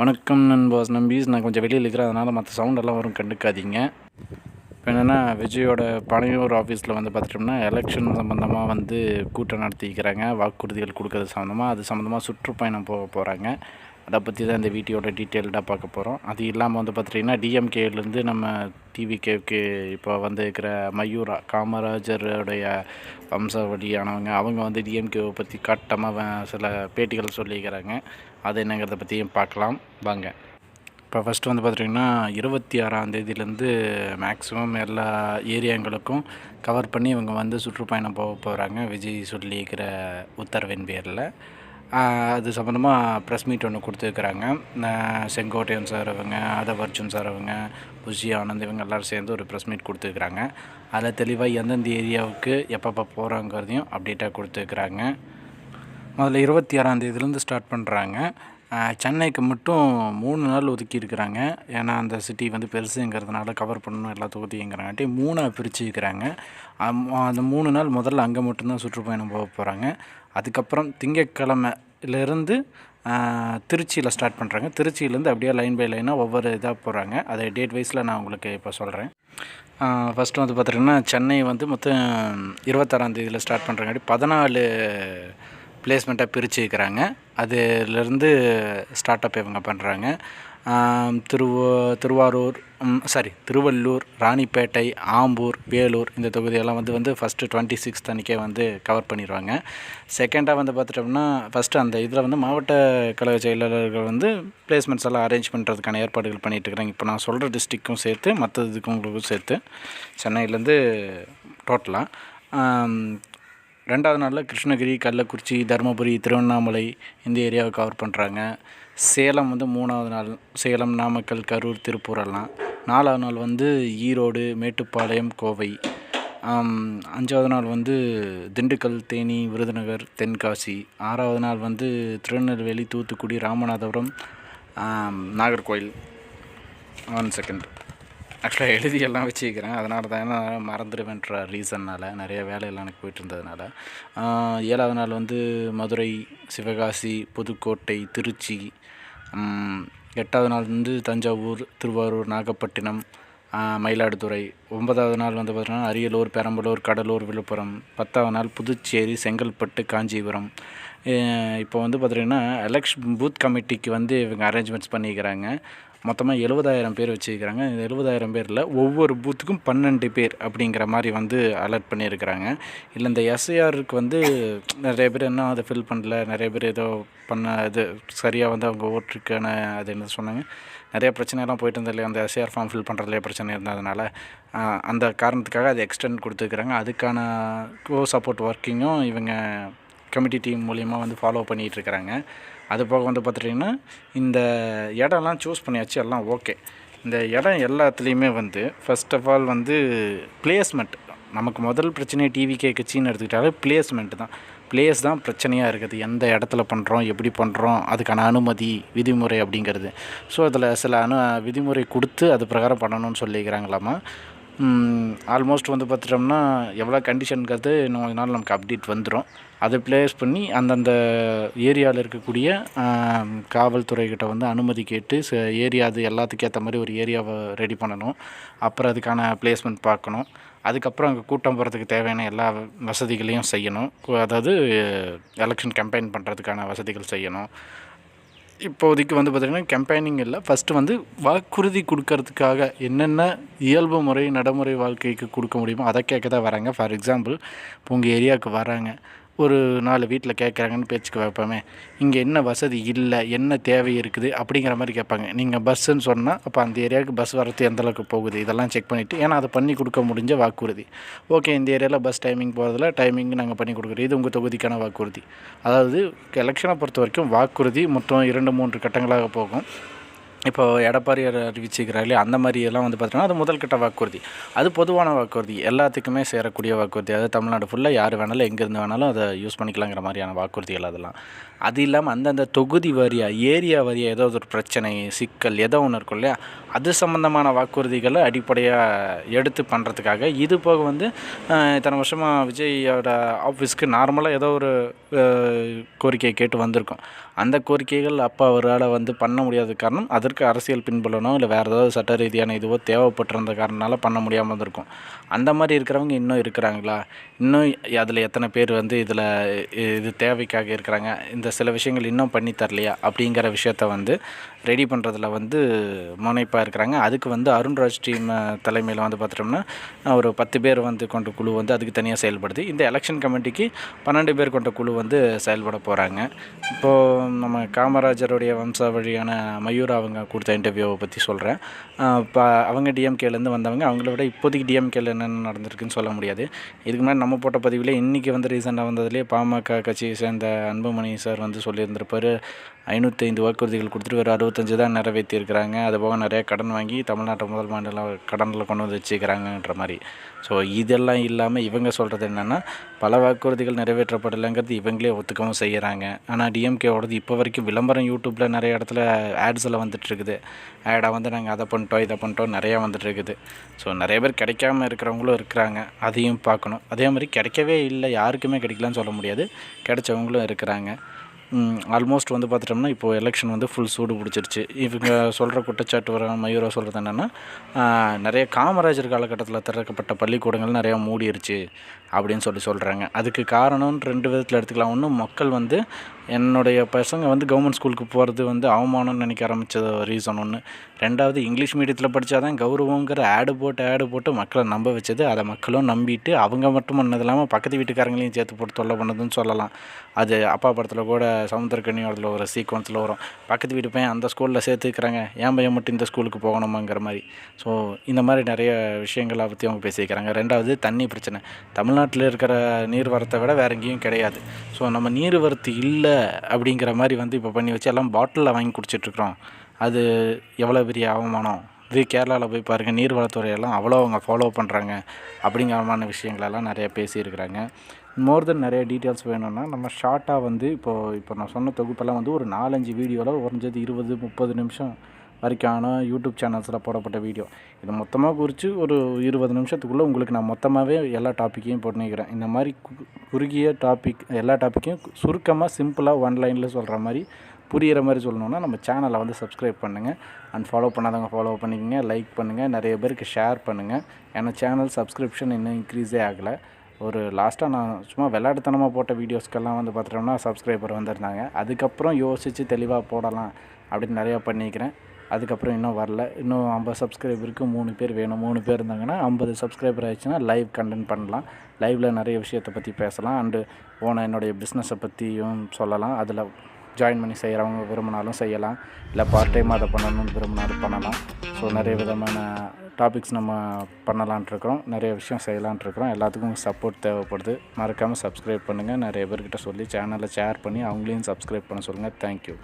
வணக்கம் நண்பாஸ் நம்பீஸ். நான் கொஞ்சம் வெளியில் இருக்கிறேன் அதனால் மற்ற சவுண்டெல்லாம் வரும் கண்டுக்காதீங்க. இப்போ என்னென்னா விஜயோட பனையூர் ஆஃபீஸில் வந்து பார்த்துட்டோம்னா எலெக்ஷன் சம்மந்தமாக வந்து கூட்டம் நடத்திக்கிறாங்க வாக்குறுதிகள் கொடுக்கறது சம்மந்தமாக அது சம்மந்தமாக சுற்றுப்பயணம் போக போகிறாங்க அதை பற்றி தான் இந்த வீடியோட டீட்டெயில்டாக பார்க்க போகிறோம். அது இல்லாமல் வந்து பார்த்துட்டிங்கன்னா டிஎம்கேலேருந்து நம்ம டிவிகேவுக்கு இப்போ வந்திருக்கிற மயூரா காமராஜருடைய வம்சாவளியானவங்க அவங்க வந்து டிஎம்கேவை பற்றி காட்டமாக சில பேட்டிகள் சொல்லியிருக்கிறாங்க. அது என்னங்கிறத பற்றியும் பார்க்கலாம். வாங்க. இப்போ ஃபஸ்ட்டு வந்து பார்த்துட்டிங்கன்னா இருபத்தி ஆறாம் தேதியிலேருந்து மேக்ஸிமம் எல்லா ஏரியாங்களுக்கும் கவர் பண்ணி இவங்க வந்து சுற்றுப்பயணம் போக போகிறாங்க விஜய் சொல்லியிருக்கிற உத்தரவின் பேரில். அது சம்மந்தமாக ப்ரெஸ் மீட் ஒன்று கொடுத்துருக்குறாங்க. செங்கோட்டையன் சார் அவங்க ஆதவர்ஜுன் சார் அவங்க புஷி ஆனந்த் இவங்க எல்லோரும் சேர்ந்து ஒரு ப்ரெஸ் மீட் கொடுத்துருக்குறாங்க. அதில் தெளிவாக எந்தெந்த ஏரியாவுக்கு எப்பப்போ போகிறாங்கிறதையும் அப்டேட்டாக கொடுத்துருக்குறாங்க. முதல்ல இருபத்தி ஆறாம் தேதியிலேருந்து ஸ்டார்ட் பண்ணுறாங்க சென்னைக்கு மட்டும் மூணு நாள் ஒதுக்கி இருக்கிறாங்க ஏன்னா அந்த சிட்டி வந்து பெருசுங்கிறதுனால கவர் பண்ணணும் எல்லா தொகுதிங்கிறாங்காட்டி மூணாக பிரிச்சுக்கிறாங்க. அந்த மூணு நாள் முதல்ல அங்கே மட்டும்தான் சுற்றுப்பயணம் போக போகிறாங்க அதுக்கப்புறம் திங்கக்கிழமையிலேருந்து திருச்சியில் ஸ்டார்ட் பண்ணுறாங்க திருச்சியிலேருந்து அப்படியே லைன் பை லைனாக ஒவ்வொரு இதாக போகிறாங்க அதை டேட் வைஸில் நான் உங்களுக்கு இப்போ சொல்கிறேன் ஃபஸ்ட்டு வந்து பார்த்திங்கன்னா சென்னை வந்து மொத்தம் இருபத்தாறாந்தேதியில் ஸ்டார்ட் பண்ணுறங்காட்டி பதினாலு பிளேஸ்மெண்ட்டாக பிரித்து அதுலேருந்து ஸ்டார்ட் அப் இவங்க பண்ணுறாங்க திருவ திருவாரூர் சாரி திருவள்ளூர் ராணிப்பேட்டை ஆம்பூர் வேலூர் இந்த தொகுதியெல்லாம் வந்து வந்து ஃபஸ்ட்டு டுவெண்ட்டி சிக்ஸ் அன்றைக்கே வந்து கவர் பண்ணிடுவாங்க. செகண்டாக வந்து பார்த்துட்டோம்னா ஃபஸ்ட்டு அந்த இதில் வந்து மாவட்ட கழக செயலாளர்கள் வந்து பிளேஸ்மெண்ட்ஸ் எல்லாம் அரேஞ்ச் பண்ணுறதுக்கான ஏற்பாடுகள் பண்ணிகிட்டு இருக்கிறாங்க. இப்போ நான் சொல்கிற டிஸ்ட்ரிக்கும் சேர்த்து மற்ற இதுக்கும் உங்களுக்கும் சேர்த்து சென்னையிலேருந்து டோட்டலாக ரெண்டாவது நாளில் கிருஷ்ணகிரி கள்ளக்குறிச்சி தருமபுரி திருவண்ணாமலை இந்த ஏரியாவை கவர் பண்ணுறாங்க சேலம் வந்து மூணாவது நாள் சேலம் நாமக்கல் கரூர் திருப்பூர் எல்லாம். நாலாவது நாள் வந்து ஈரோடு மேட்டுப்பாளையம் கோவை. அஞ்சாவது நாள் வந்து திண்டுக்கல் தேனி விருதுநகர் தென்காசி. ஆறாவது நாள் வந்து திருநெல்வேலி தூத்துக்குடி ராமநாதபுரம் நாகர்கோயில் ஒன் செகண்ட் ஆக்சுவலாக எழுதி எல்லாம் வச்சுக்கிறேன். அதனால தான் நான் மறந்துடுவேன்ற ரீசன்னால் நிறைய வேலையெல்லாம் எனக்கு போயிட்டு இருந்ததுனால ஏழாவது நாள் வந்து மதுரை சிவகாசி புதுக்கோட்டை திருச்சி எட்டாவது நாள் வந்து தஞ்சாவூர் திருவாரூர் நாகப்பட்டினம் மயிலாடுதுறை. ஒன்பதாவது நாள் வந்து பார்த்திங்கன்னா அரியலூர் பெரம்பலூர் கடலூர் விழுப்புரம். பத்தாவது நாள் புதுச்சேரி செங்கல்பட்டு காஞ்சிபுரம். இப்போ வந்து பார்த்திங்கன்னா எலெக்ஷன் பூத் கமிட்டிக்கு வந்து இவங்க அரேஞ்ச்மெண்ட்ஸ் பண்ணிக்கிறாங்க. மொத்தமாக எழுபதாயிரம் பேர் வச்சுருக்கிறாங்க. இந்த எழுபதாயிரம் பேரில் ஒவ்வொரு பூத்துக்கும் பன்னெண்டு பேர் அப்படிங்கிற மாதிரி வந்து அலர்ட் பண்ணியிருக்கிறாங்க. இல்லை இந்த எஸ்ஐஆருக்கு வந்து நிறைய பேர் என்ன அதை ஃபில் பண்ணல நிறைய பேர் ஏதோ பண்ண இது சரியாக வந்து அவங்க ஓட்டுருக்கான அது என்ன சொன்னாங்க. நிறைய பிரச்சனைலாம் போயிட்டு இருந்தது இல்லையா? அந்த எஸ்ஐஆர் ஃபார்ம் ஃபில் பண்ணுறதுலேயே பிரச்சனை இருந்ததுனால. அந்த காரணத்துக்காக அதை எக்ஸ்டெண்ட் கொடுத்துருக்குறாங்க. அதுக்கான கோ சப்போர்ட் ஒர்க்கிங்கும் இவங்க கமிட்டி டீம் மூலிமா வந்து ஃபாலோ பண்ணிகிட்ருக்குறாங்க அது போக வந்து பார்த்துட்டிங்கன்னா இந்த இடம்லாம் சூஸ் பண்ணியாச்சு எல்லாம் ஓகே இந்த இடம் எல்லாத்துலேயுமே வந்து ஃபஸ்ட் ஆஃப் ஆல் வந்து பிளேஸ்மெண்ட் நமக்கு முதல் பிரச்சனையே டிவி கட்சின்னு எடுத்துக்கிட்டாலே பிளேஸ்மெண்ட் தான். பிளேஸ் தான் பிரச்சனையாக இருக்குது. எந்த இடத்துல பண்ணுறோம் எப்படி பண்ணுறோம் அதுக்கான அனுமதி விதிமுறை அப்படிங்கிறது. ஸோ அதில் சில அனு விதிமுறை கொடுத்து அது பிரகாரம் பண்ணணும்னு சொல்லிக்கிறாங்களாமா ஆல்மோஸ்ட் வந்து பார்த்துட்டோம்னா எவ்வளோ கண்டிஷனுங்கிறது இன்னும் கொஞ்ச நாள் நமக்கு அப்டேட் வந்துடும் அதை ப்ளேஸ் பண்ணி அந்தந்த ஏரியாவில் இருக்கக்கூடிய காவல்துறைக்கிட்ட வந்து அனுமதி கேட்டு ஏரியா அது எல்லாத்துக்கும் ஏற்ற மாதிரி ஒரு ஏரியாவை ரெடி பண்ணணும். அப்புறம் அதுக்கான பிளேஸ்மெண்ட் பார்க்கணும். அதுக்கப்புறம் அங்கே கூட்டம் போகிறதுக்கு தேவையான எல்லா வசதிகளையும் செய்யணும். அதாவது எலெக்ஷன் கேம்பெயின் பண்ணுறதுக்கான வசதிகள் செய்யணும். இப்போதைக்கு வந்து பார்த்திங்கன்னா கம்பெயினிங் இல்லை. ஃபஸ்ட்டு வந்து வாக்குறுதி கொடுக்கறதுக்காக என்னென்ன இயல்பு முறை நடைமுறை வாழ்க்கைக்கு கொடுக்க முடியுமோ அதை கேட்க தான் வராங்க. ஃபார் எக்ஸாம்பிள் இப்போ உங்கள் ஏரியாவுக்கு வராங்க. ஒரு நாலு வீட்டில் கேட்குறாங்கன்னு பேச்சுக்கு வைப்போமே. இங்கே என்ன வசதி இல்லை என்ன தேவை இருக்குது அப்படிங்கிற மாதிரி கேட்பாங்க. நீங்கள் பஸ்ஸுன்னு சொன்னால் அப்போ அந்த ஏரியாவுக்கு பஸ் வரத்து எந்தளவுக்கு போகுது? இதெல்லாம் செக் பண்ணிவிட்டு ஏன்னா அதை பண்ணி கொடுக்க முடிஞ்ச வாக்குறுதி. ஓகே இந்த ஏரியாவில் பஸ் டைமிங் போகிறதுல டைமிங் நாங்கள் பண்ணி கொடுக்குறோம். இது உங்கள் தொகுதிக்கான வாக்குறுதி. அதாவது எலெக்ஷனை பொறுத்த வரைக்கும் வாக்குறுதி மொத்தம் இரண்டு மூன்று கட்டங்களாக போகும். இப்போ எடப்பாடி அறிவிச்சிக்கிறார் இல்லையா? அந்த மாதிரியெல்லாம் வந்து பார்த்தீங்கன்னா அது முதல்கட்ட வாக்குறுதி. அது பொதுவான வாக்குறுதி. எல்லாத்துக்குமே சேரக்கூடிய வாக்குறுதி. அது தமிழ்நாடு ஃபுல்லாக யார் வேணாலும் எங்கேருந்து வேணாலும் அதை யூஸ் பண்ணிக்கலாங்கிற மாதிரியான வாக்குறுதிகள் அதெல்லாம். அது இல்லாமல் அந்தந்த தொகுதி வாரியாக ஏரியா வாரியாக ஏதோ ஒரு பிரச்சனை சிக்கல் ஏதோ ஒன்று இருக்கும் இல்லையா? அது சம்மந்தமான வாக்குறுதிகளை அடிப்படையாக எடுத்து பண்ணுறதுக்காக இது போக வந்து இத்தனை வருஷமாக விஜயோட ஆஃபீஸ்க்கு நார்மலாக ஏதோ ஒரு கோரிக்கையை கேட்டு வந்திருக்கோம். அந்த கோரிக்கைகள் அப்போ அவரால் வந்து பண்ண முடியாத காரணம் அதற்கு அரசியல் பின்புலனோ இல்லை வேறு ஏதாவது சட்ட ரீதியான இதுவோ தேவைப்பட்டிருந்த காரணனால பண்ண முடியாமல் இருந்திருக்கும் அந்த மாதிரி இருக்கிறவங்க இன்னும் இருக்கிறாங்களா? இன்னும் அதில் எத்தனை பேர் வந்து இதில் இது தேவைக்காக இருக்கிறாங்க? இந்த சில விஷயங்கள் இன்னும் பண்ணி தரலையா? அப்படிங்கிற விஷயத்த வந்து ரெடி பண்ணுறதுல வந்து முனைப்பாக இருக்கிறாங்க. அதுக்கு வந்து அருண்ராஜ் டீம் தலைமையில் வந்து பார்த்துட்டோம்னா ஒரு பத்து பேர் வந்து கொண்ட குழு வந்து அதுக்கு தனியாக செயல்படுது. இந்த எலெக்ஷன் கமிட்டிக்கு பன்னெண்டு பேர் கொண்ட குழு வந்து செயல்பட போகிறாங்க இப்போது நம்ம காமராஜருடைய வம்சாவழியான மயூரா அவங்க கொடுத்த இன்டர்வியூவை பற்றி சொல்கிறேன் இப்போ அவங்க டிஎம்கேலேருந்து வந்தவங்க அவங்கள விட இப்போதைக்கு டிஎம்கேல என்னென்ன நடந்திருக்குன்னு சொல்ல முடியாது. இதுக்கு முன்னாடி நம்ம போட்ட பதிவில் இன்றைக்கி வந்து ரீசெண்டாக வந்ததுலேயே பாமக கட்சியை சேர்ந்த அன்புமணி சார் வந்து சொல்லியிருந்திருப்பார். ஐநூற்றி ஐந்து வாக்குறுதிகள் கொடுத்துட்டு ஒரு அறுபத்தஞ்சு தான் நிறைவேற்றியிருக்கிறாங்க. அது போக நிறைய கடன் வாங்கி தமிழ்நாட்டை முதல் மாநிலம் கடனில் கொண்டு வந்து வச்சுக்கிறாங்கன்ற மாதிரி. ஸோ இதெல்லாம் இல்லாமல் இவங்க சொல்கிறது என்னென்னா பல வாக்குறுதிகள் நிறைவேற்றப்படலைங்கிறது இவங்களே ஒத்துக்கவும் செய்கிறாங்க ஆனால் டிஎம்கேவோடது இப்போ வரைக்கும் விளம்பரம் யூடியூப்பில் நிறைய இடத்துல ஆட்ஸில் வந்துட்டுருக்குது. ஆடாக வந்து நாங்கள் அதை பண்ணிட்டோம் இதை பண்ணிட்டோம் நிறையா வந்துட்டுருக்குது. ஸோ நிறைய பேர் கிடைக்காம இருக்கிறவங்களும் இருக்கிறாங்க. அதையும் பார்க்கணும். அதே மாதிரி கிடைக்கவே இல்லை. யாருக்குமே கிடைக்கலன்னு சொல்ல முடியாது. கிடைச்சவங்களும் இருக்கிறாங்க. ஆல்மோஸ்ட் வந்து பார்த்துட்டோம்னா இப்போது எலெக்ஷன் வந்து ஃபுல் சூடு பிடிச்சிருச்சு. இவங்க சொல்கிற குற்றச்சாட்டு வர மயூரா சொல்கிறது என்னென்னா நிறைய காமராஜர் காலகட்டத்தில் திறக்கப்பட்ட பள்ளிக்கூடங்கள் நிறையா மூடிருச்சு அப்படின்னு சொல்லி சொல்கிறாங்க அதுக்கு காரணம்னு ரெண்டு விதத்தில் எடுத்துக்கலாம். ஒன்று மக்கள் வந்து என்னுடைய பசங்க வந்து கவர்மெண்ட் ஸ்கூலுக்கு போகிறது வந்து அவமானம்னு நினைக்க ஆரம்பிச்ச ரீசன் ஒன்று ரெண்டாவது இங்கிலீஷ் மீடியத்தில் படித்தா தான் கௌரவங்கிற ஆடு போட்டு ஆடு போட்டு மக்களை நம்ப வச்சது. அதை மக்களும் நம்பிட்டு அவங்க மட்டும் பண்ணது இல்லாமல் பக்கத்து வீட்டுக்காரங்களையும் சேர்த்து போட்டு தொல்லை பண்ணதுன்னு சொல்லலாம். அது அப்பா படத்தில் கூட சமுத்திரக்கண்ணியோடத்தில் ஒரு சீக்வன்ஸில் வரும். பக்கத்து வீட்டு பையன் அந்த ஸ்கூலில் சேர்த்துக்கிறாங்க. என் பையன் மட்டும் இந்த ஸ்கூலுக்கு போகணுமாங்கிற மாதிரி. ஸோ இந்த மாதிரி நிறைய விஷயங்களை பற்றி அவங்க பேசிக்கிறாங்க. ரெண்டாவது தண்ணி பிரச்சனை. தமிழ்நாட்டில் இருக்கிற நீர்வரத்தை விட வேற எங்கேயும் கிடையாது. ஸோ நம்ம நீர்வரத்து இல்லை அப்படிங்கிற மாதிரி வந்து இப்போ பண்ணி வச்சு எல்லாம் பாட்டிலில் வாங்கி குடிச்சிட்ருக்குறோம் அது எவ்வளோ பெரிய அவமானம்? இது கேரளாவில் போய் பாருங்கள் நீர்வளத்துறையெல்லாம் அவ்வளோ அவங்க ஃபாலோ பண்ணுறாங்க அப்படிங்கிறமான விஷயங்களெல்லாம் நிறைய பேசியிருக்கிறாங்க. மோர் தென் நிறைய டீட்டெயில்ஸ் வேணும்னா நம்ம ஷார்ட்டாக வந்து இப்போது இப்போ நான் சொன்ன தொகுப்பெல்லாம் வந்து ஒரு நாலஞ்சு வீடியோவில் குறைஞ்சது இருபது முப்பது நிமிஷம் வரைக்கான யூடியூப் சேனல்ஸில் போடப்பட்ட வீடியோ இதை மொத்தமாக குறித்து ஒரு இருபது நிமிஷத்துக்குள்ளே உங்களுக்கு நான் மொத்தமாகவே எல்லா டாப்பிக்கையும் போட்டுக்கிறேன் இந்த மாதிரி கு- குறுகிய டாபிக் எல்லா டாப்பிக்கையும் சுருக்கமாக சிம்பிளாக ஒன் லைனில் சொல்கிற மாதிரி புரிகிற மாதிரி சொல்லணுன்னா நம்ம சேனலை வந்து சப்ஸ்கிரைப் பண்ணுங்கள் அண்ட் ஃபாலோ பண்ணாதவங்க ஃபாலோ பண்ணிக்கங்க லைக் பண்ணுங்கள் நிறைய பேருக்கு ஷேர் பண்ணுங்கள் ஏன்னா சேனல் சப்ஸ்கிரிப்ஷன் இன்னும் இன்க்ரீஸே ஆகலை. ஒரு லாஸ்ட்டாக நான் சும்மா விளையாட்டுத்தனமாக போட்ட வீடியோஸ்க்கெல்லாம் வந்து பார்த்துட்டோம்னா சப்ஸ்கிரைபர் வந்திருந்தாங்க. அதுக்கப்புறம் யோசித்து தெளிவாக போடலாம் அப்படின்னு நிறையா பண்ணிக்கிறேன். அதுக்கப்புறம் இன்னும் வரல. இன்னும் ஐம்பது சப்ஸ்கிரைபருக்கு மூணு பேர் வேணும். மூணு பேர் இருந்தாங்கன்னா ஐம்பது சப்ஸ்கிரைபர் ஆயிடுச்சுன்னா லைவ் கண்டென்ட் பண்ணலாம். லைவில் நிறைய விஷயத்தை பற்றி பேசலாம். அண்டு ஓன என்னுடைய பிஸ்னஸை பற்றியும் சொல்லலாம். அதில் ஜாயின் பண்ணி செய்கிறவங்க விரும்பினாலும் செய்யலாம். இல்லை பார்ட் டைம் அதை பண்ணணும்னு விரும்பினாலும் பண்ணலாம். ஸோ நிறைய விதமான டாபிக்ஸ் நம்ம பண்ணலான்ட்ருக்கிறோம் நிறைய விஷயம் செய்யலான்ட்ருக்கிறோம் எல்லாத்துக்கும் சப்போர்ட் தேவைப்படுது. மறக்காமல் சப்ஸ்கிரைப் பண்ணுங்கள் நிறைய பேர்கிட்ட சொல்லி சேனலை ஷேர் பண்ணி அவங்களையும் சப்ஸ்கிரைப் பண்ண சொல்லுங்கள் தேங்க்யூ